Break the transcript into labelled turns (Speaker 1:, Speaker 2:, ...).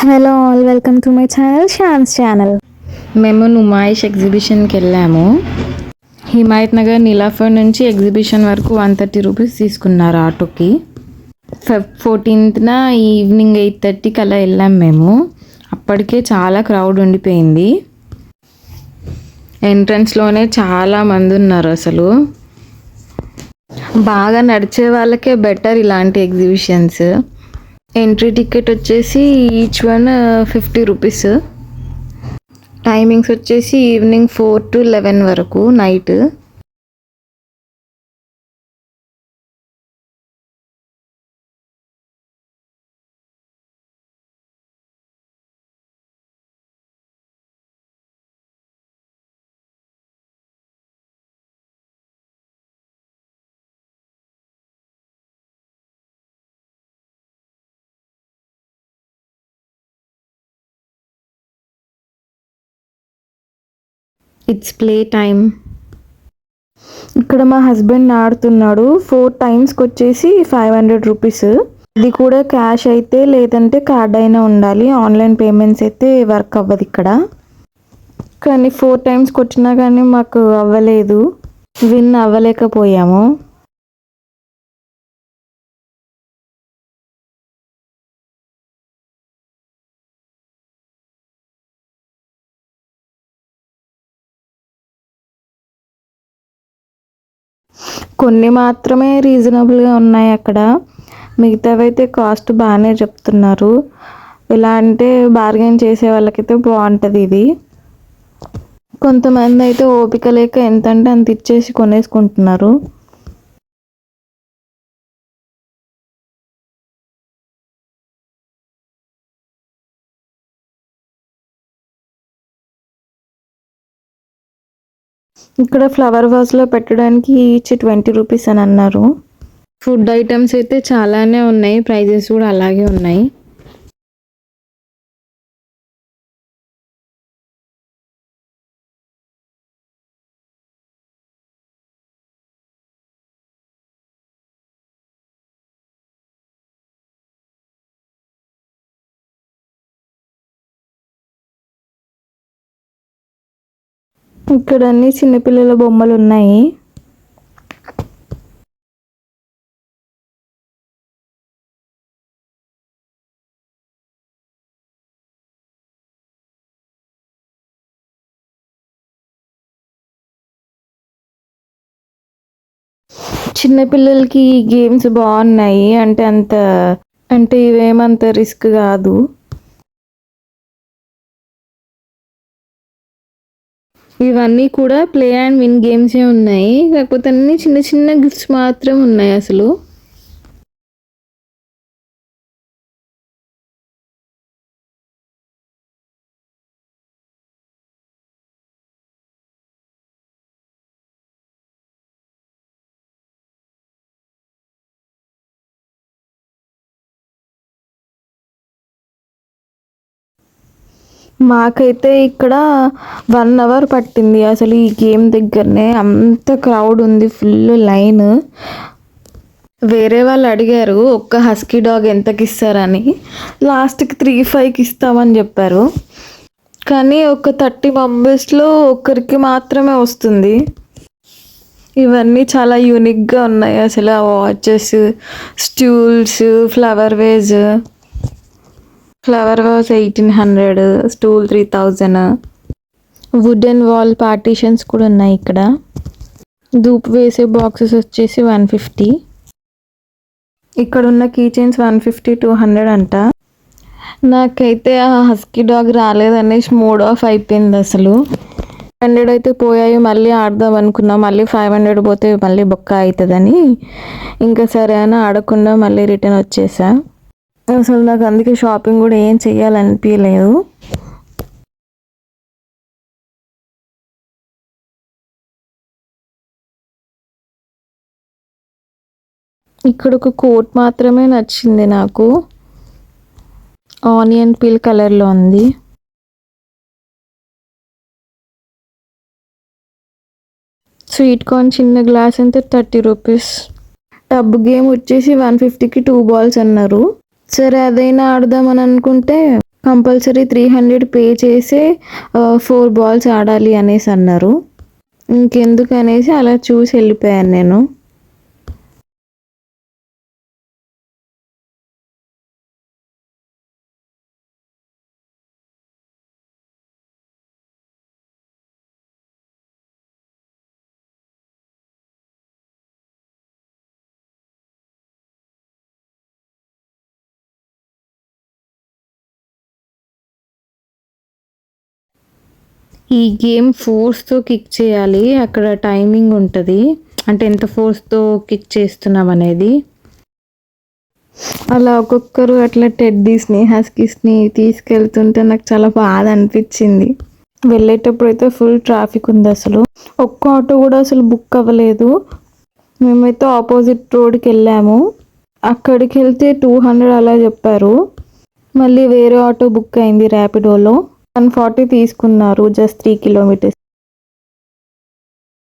Speaker 1: Hello all welcome to my channel Shan's channel
Speaker 2: మేము నుమాయిష్ ఎగ్జిబిషన్కి వెళ్ళాము. హిమాయత్ నగర్ నీలాఫర్ నుంచి ఎగ్జిబిషన్ వరకు వన్ థర్టీ రూపీస్ తీసుకున్నారు ఆటోకి. ఫోర్టీన్త్న ఈవినింగ్ ఎయిట్ థర్టీకి అలా వెళ్ళాం మేము. అప్పటికే చాలా క్రౌడ్ ఉండిపోయింది. ఎంట్రన్స్లోనే చాలా మంది ఉన్నారు అసలు. బాగా నడిచే వాళ్ళకే బెటర్ ఇలాంటి ఎగ్జిబిషన్స్. ఎంట్రీ టికెట్ వచ్చేసి each one fifty rupees timings వచ్చేసి ఈవినింగ్ ఫోర్ టు లెవెన్ వరకు నైట్ ఇట్స్ ప్లే టైమ్
Speaker 1: ఇక్కడ మా హస్బెండ్ ఆడుతున్నాడు. ఫోర్ టైమ్స్కి వచ్చేసి ఫైవ్ హండ్రెడ్ రూపీస్ ఇది కూడా క్యాష్ అయితే లేదంటే కార్డ్ అయినా ఉండాలి. ఆన్లైన్ పేమెంట్స్ అయితే వర్క్ అవ్వదు ఇక్కడ. కానీ ఫోర్ టైమ్స్కి వచ్చినా కానీ మాకు అవ్వలేదు. విన్ అవ్వలేకపోయాము. కొన్ని మాత్రమే రీజనబుల్గా ఉన్నాయి అక్కడ. మిగతావి అయితే కాస్ట్ బాగానే చెప్తున్నారు. ఎలా అంటే బార్గెన్ చేసే వాళ్ళకైతే బాగుంటుంది ఇది. కొంతమంది అయితే ఓపిక లేక ఎంత అంటే అంత ఇచ్చేసి కొనేసుకుంటున్నారు. ఇక్కడ ఫ్లవర్ వాజ్లో పెట్టడానికి ఈచ్ ట్వంటీ రూపీస్ అని అన్నారు.
Speaker 2: ఫుడ్ ఐటమ్స్ అయితే చాలానే ఉన్నాయి. ప్రైజెస్ కూడా అలాగే ఉన్నాయి.
Speaker 1: ఇక్కడ అన్ని చిన్నపిల్లల బొమ్మలు ఉన్నాయి. చిన్నపిల్లలకి గేమ్స్ బాగున్నాయి. అంటే అంత అంటే ఇవేమంత రిస్క్ కాదు.
Speaker 2: ఇవన్నీ కూడా ప్లే అండ్ విన్ గేమ్సే ఉన్నాయి. కాకపోతే అన్ని చిన్న చిన్న గిఫ్ట్స్ మాత్రం ఉన్నాయి అసలు.
Speaker 1: మాకైతే ఇక్కడ వన్ అవర్ పట్టింది అసలు ఈ గేమ్ దగ్గరనే. అంత క్రౌడ్ ఉంది ఫుల్ లైన్. వేరే వాళ్ళు అడిగారు ఒక్క హస్కీ డాగ్ ఎంతకి ఇస్తారని? లాస్ట్కి త్రీ ఫైవ్కి ఇస్తామని చెప్పారు. కానీ ఒక థర్టీ మెంబర్స్లో ఒక్కరికి మాత్రమే వస్తుంది. ఇవన్నీ చాలా యూనిక్గా ఉన్నాయి అసలు ఆ watches stools flower vase. Flower vase eighteen hundred stool three thousand wooden wall partitions కూడా ఉన్నాయి ఇక్కడ. ధూప్ వేసే బాక్సెస్ వచ్చేసి వన్ ఫిఫ్టీ ఇక్కడ ఉన్న key chains one fifty two hundred అంట. నాకైతే ఆ హస్కీ డాగ్ రాలేదనేసి మూడ్ ఆఫ్ అయిపోయింది అసలు. హండ్రెడ్ అయితే పోయాయి మళ్ళీ ఆడదాం అనుకున్నాం మళ్ళీ ఫైవ్ హండ్రెడ్ పోతే మళ్ళీ బొక్క అవుతుందని. ఇంకా సరే అని ఆడకుండా మళ్ళీ రిటర్న్ వచ్చేసా. అసలు నాకు అందుకే షాపింగ్ కూడా ఏం చెయ్యాలనిపించలేదు ఇక్కడ ఒక కోట్ మాత్రమే నచ్చింది నాకు. ఆనియన్ పీల్ కలర్లో ఉంది. స్వీట్ కార్న్ చిన్న గ్లాస్ అంతే థర్టీ రూపీస్. టబ్ గేమ్ వచ్చేసి వన్ ఫిఫ్టీకి టూ బాల్స్ అన్నారు. సరే అదైనా ఆడదామని అనుకుంటే కంపల్సరీ త్రీ హండ్రెడ్ పే చేసే ఫోర్ బాల్స్ ఆడాలి అనేసి అన్నారు. ఇంకెందుకు అనేసి అలా చూసి వెళ్ళిపోయాను నేను. ఈ గేమ్ ఫోర్స్తో కిక్ చేయాలి. అక్కడ టైమింగ్ ఉంటుంది. అంటే ఎంత ఫోర్స్తో కిక్ చేస్తున్నాం అనేది. అలా ఒక్కొక్కరు అట్లా టెడ్డీస్ని హస్కీస్ని తీసుకెళ్తుంటే నాకు చాలా బాధ అనిపించింది. వెళ్ళేటప్పుడు అయితే ఫుల్ ట్రాఫిక్ ఉంది అసలు. ఒక్క ఆటో కూడా అసలు బుక్ అవ్వలేదు. మేమైతే ఆపోజిట్ రోడ్కి వెళ్ళాము. అక్కడికి వెళ్తే టూ హండ్రెడ్ అలా చెప్పారు. మళ్ళీ వేరే ఆటో బుక్ అయింది ర్యాపిడోలో వన్ ఫార్టీ తీసుకున్నారు జస్ట్ త్రీ కిలోమీటర్స్.